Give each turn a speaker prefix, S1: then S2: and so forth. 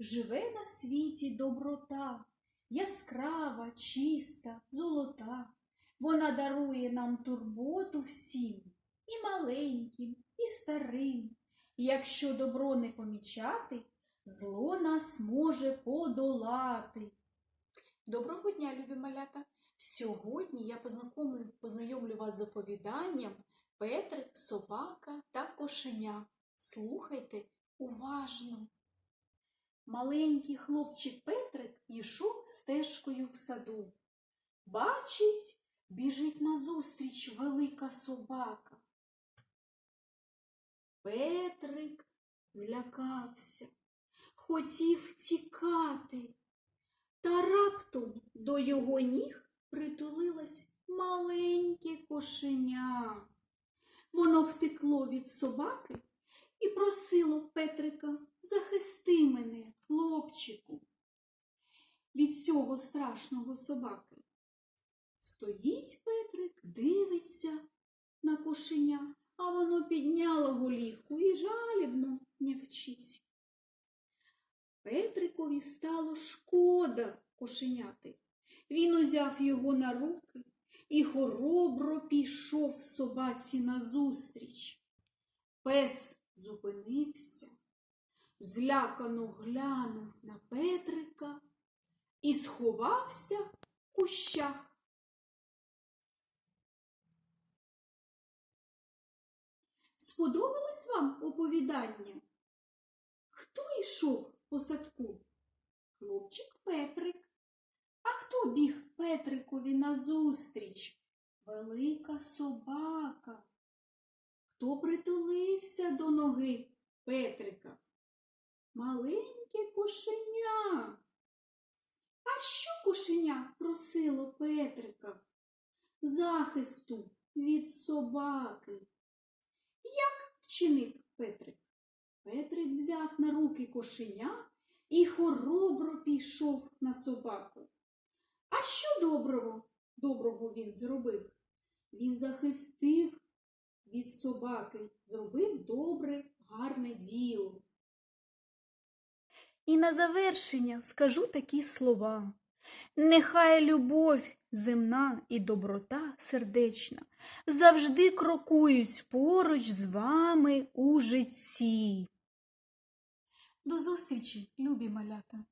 S1: живе на світі доброта, яскрава, чиста, золота. Вона дарує нам турботу всім, і маленьким, і старим. Якщо добро не помічати, зло нас може подолати.
S2: Доброго дня, любі малята! Сьогодні я познайомлю, познайомлю вас з оповіданням Петрик, собака та кошеня. Слухайте уважно.
S1: Маленький хлопчик Петрик йшов стежкою в саду. Бачить, біжить назустріч велика собака. Петрик злякався, хотів тікати, та раптом до його ніг притулилось маленьке кошеня. Воно втекло від собаки і просило Петрика, захисти мене, хлопчику, від цього страшного собаки. Стоїть Петрик, дивиться на кошеня, а воно підняло голівку і жалібно нявчить. Петрикові стало шкода кошеняти. Він узяв його на руки і хоробро пішов собаці назустріч. Пес зупинився, злякано глянув на Петрика і сховався в кущах. Сподобалось вам оповідання? Хто йшов по садку? Хлопчик Петрик. А хто біг Петрикові назустріч? Велика собака. Хто притулився до ноги Петрика? Маленьке кошеня. А що кошеня просило Петрика? Захисту від собаки. Як вчинив Петрик? Петрик взяв на руки кошеня і хоробро пішов на собаку. А що доброго? Доброго він зробив? Він захистив від собаки, зробив добре, гарне діло. І на завершення скажу такі слова. Нехай любов земна і доброта сердечна завжди крокують поруч з вами у житті. До зустрічі, любі малята!